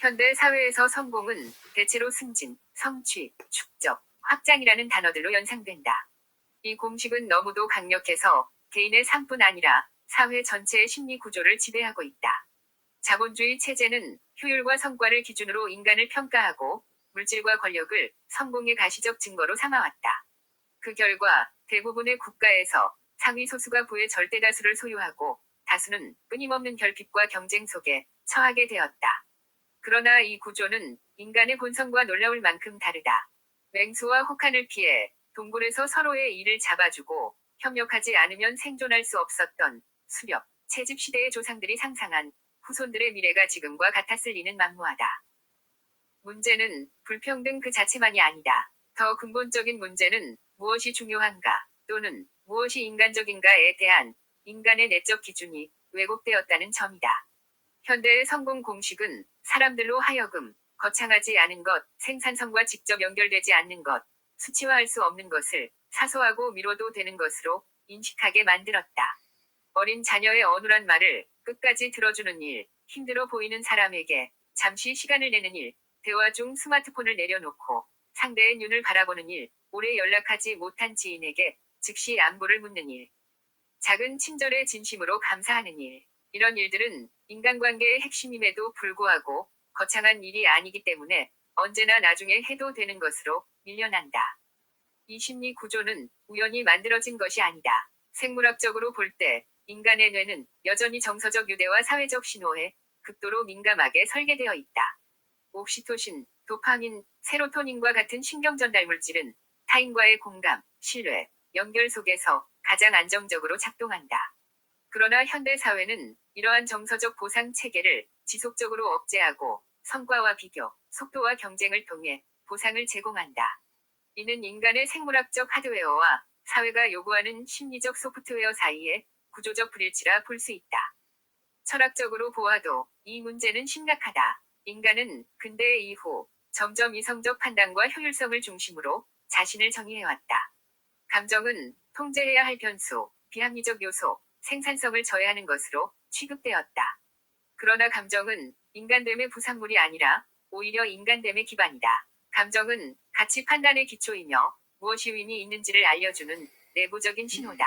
현대 사회에서 성공은 대체로 승진, 성취, 축적, 확장이라는 단어들로 연상된다. 이 공식은 너무도 강력해서 개인의 삶뿐 아니라 사회 전체의 심리 구조를 지배하고 있다. 자본주의 체제는 효율과 성과를 기준으로 인간을 평가하고 물질과 권력을 성공의 가시적 증거로 삼아왔다. 그 결과 대부분의 국가에서 상위 소수가 부의 절대 다수를 소유하고 다수는 끊임없는 결핍과 경쟁 속에 처하게 되었다. 그러나 이 구조는 인간의 본성과 놀라울 만큼 다르다. 맹수와 혹한을 피해 동굴에서 서로의 일을 잡아주고 협력하지 않으면 생존할 수 없었던 수렵, 채집 시대의 조상들이 상상한 후손들의 미래가 지금과 같았을 리는 만무하다. 문제는 불평등 그 자체만이 아니다. 더 근본적인 문제는 무엇이 중요한가 또는 무엇이 인간적인가에 대한 인간의 내적 기준이 왜곡되었다는 점이다. 현대의 성공 공식은 사람들로 하여금 거창하지 않은 것, 생산성과 직접 연결되지 않는 것, 수치화할 수 없는 것을 사소하고 미뤄도 되는 것으로 인식하게 만들었다. 어린 자녀의 어눌한 말을 끝까지 들어주는 일, 힘들어 보이는 사람에게 잠시 시간을 내는 일, 대화 중 스마트폰을 내려놓고 상대의 눈을 바라보는 일, 오래 연락하지 못한 지인에게 즉시 안부를 묻는 일, 작은 친절에 진심으로 감사하는 일. 이런 일들은 인간관계의 핵심임에도 불구하고 거창한 일이 아니기 때문에 언제나 나중에 해도 되는 것으로 밀려난다. 이 심리 구조는 우연히 만들어진 것이 아니다. 생물학적으로 볼 때 인간의 뇌는 여전히 정서적 유대와 사회적 신호에 극도로 민감하게 설계되어 있다. 옥시토신, 도파민, 세로토닌과 같은 신경 전달 물질은 타인과의 공감, 신뢰, 연결 속에서 가장 안정적으로 작동한다. 그러나 현대 사회는 이러한 정서적 보상 체계를 지속적으로 억제하고 성과와 비교, 속도와 경쟁을 통해 보상을 제공한다. 이는 인간의 생물학적 하드웨어와 사회가 요구하는 심리적 소프트웨어 사이에 구조적 불일치라 볼 수 있다. 철학적으로 보아도 이 문제는 심각하다. 인간은 근대 이후 점점 이성적 판단과 효율성을 중심으로 자신을 정의해왔다. 감정은 통제해야 할 변수, 비합리적 요소, 생산성을 저해하는 것으로 취급되었다. 그러나 감정은 인간됨의 부산물이 아니라 오히려 인간됨의 기반이다. 감정은 가치 판단의 기초이며 무엇이 의미 있는지를 알려주는 내부적인 신호다.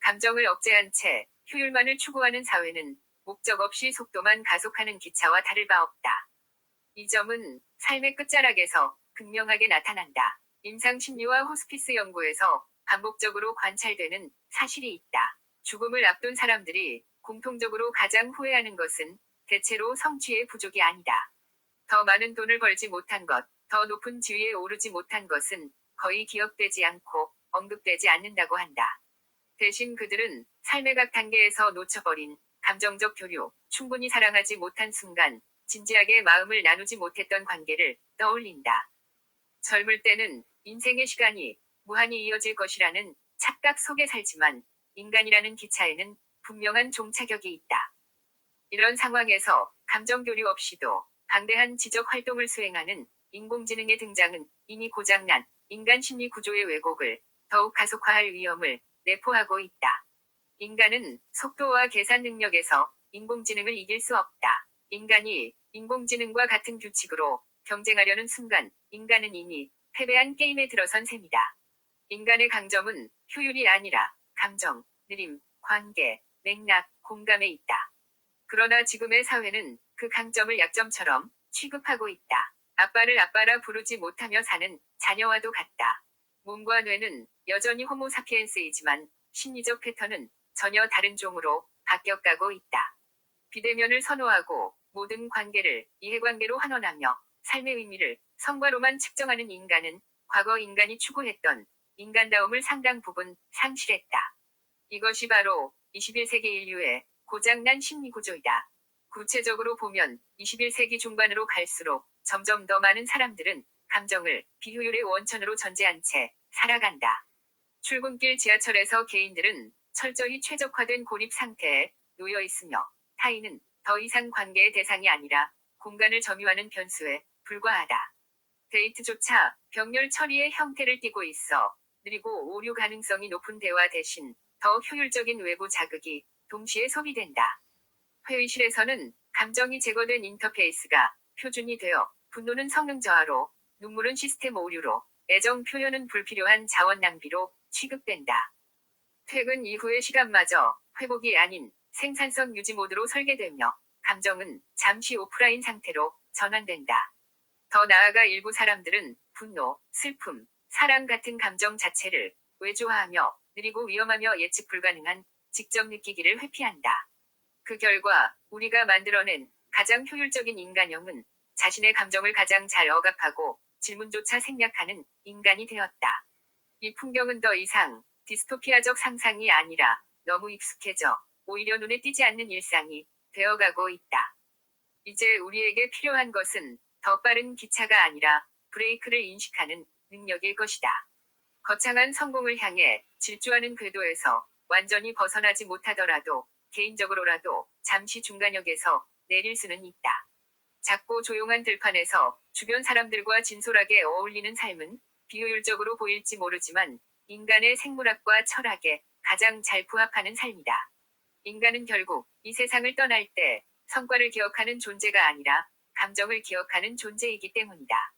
감정을 억제한 채 효율만을 추구하는 사회는 목적 없이 속도만 가속하는 기차와 다를 바 없다. 이 점은 삶의 끝자락에서 극명하게 나타난다. 임상심리와 호스피스 연구에서 반복적으로 관찰되는 사실이 있다. 죽음을 앞둔 사람들이 공통적으로 가장 후회하는 것은 대체로 성취의 부족이 아니다. 더 많은 돈을 벌지 못한 것, 더 높은 지위에 오르지 못한 것은 거의 기억되지 않고 언급되지 않는다고 한다. 대신 그들은 삶의 각 단계에서 놓쳐버린 감정적 교류, 충분히 사랑하지 못한 순간, 진지하게 마음을 나누지 못했던 관계를 떠올린다. 젊을 때는 인생의 시간이 무한히 이어질 것이라는 착각 속에 살지만 인간이라는 기차에는 분명한 종착역이 있다. 이런 상황에서 감정 교류 없이도 방대한 지적 활동을 수행하는 인공지능의 등장은 이미 고장난 인간 심리 구조의 왜곡을 더욱 가속화할 위험을 내포하고 있다. 인간은 속도와 계산 능력에서 인공지능을 이길 수 없다. 인간이 인공지능과 같은 규칙으로 경쟁하려는 순간 인간은 이미 패배한 게임에 들어선 셈이다. 인간의 강점은 효율이 아니라 감정, 느림, 관계, 맥락, 공감에 있다. 그러나 지금의 사회는 그 강점을 약점처럼 취급하고 있다. 아빠를 아빠라 부르지 못하며 사는 자녀와도 같다. 몸과 뇌는 여전히 호모 사피엔스이지만 심리적 패턴은 전혀 다른 종으로 바뀌어가고 있다. 비대면을 선호하고 모든 관계를 이해관계로 환원하며 삶의 의미를 성과로만 측정하는 인간은 과거 인간이 추구했던 인간다움을 상당 부분 상실했다. 이것이 바로 21세기 인류의 고장난 심리구조이다. 구체적으로 보면 21세기 중반으로 갈수록 점점 더 많은 사람들은 감정을 비효율의 원천으로 전제한 채 살아간다. 출근길 지하철에서 개인들은 철저히 최적화된 고립 상태에 놓여 있으며 타인은 더 이상 관계의 대상이 아니라 공간을 점유하는 변수에 불과하다. 데이트조차 병렬 처리의 형태를 띠고 있어 느리고 오류 가능성이 높은 대화 대신 더 효율적인 외부 자극이 동시에 소비된다. 회의실에서는 감정이 제거된 인터페이스가 표준이 되어 분노는 성능 저하로 눈물은 시스템 오류로 애정 표현은 불필요한 자원 낭비로 취급된다. 퇴근 이후의 시간마저 회복이 아닌 생산성 유지 모드로 설계되며 감정은 잠시 오프라인 상태로 전환된다. 더 나아가 일부 사람들은 분노, 슬픔, 사랑 같은 감정 자체를 외조화하며 느리고 위험하며 예측 불가능한 직접 느끼기를 회피한다. 그 결과 우리가 만들어낸 가장 효율적인 인간형은 자신의 감정을 가장 잘 억압하고 질문조차 생략하는 인간이 되었다. 이 풍경은 더 이상 디스토피아적 상상이 아니라 너무 익숙해져 오히려 눈에 띄지 않는 일상이 되어가고 있다. 이제 우리에게 필요한 것은 더 빠른 기차가 아니라 브레이크를 인식하는 능력일 것이다. 거창한 성공을 향해 질주하는 궤도에서 완전히 벗어나지 못하더라도 개인적으로라도 잠시 중간역에서 내릴 수는 있다. 작고 조용한 들판에서 주변 사람들과 진솔하게 어울리는 삶은 비효율적으로 보일지 모르지만 인간의 생물학과 철학에 가장 잘 부합하는 삶이다. 인간은 결국 이 세상을 떠날 때 성과를 기억하는 존재가 아니라 감정을 기억하는 존재이기 때문이다.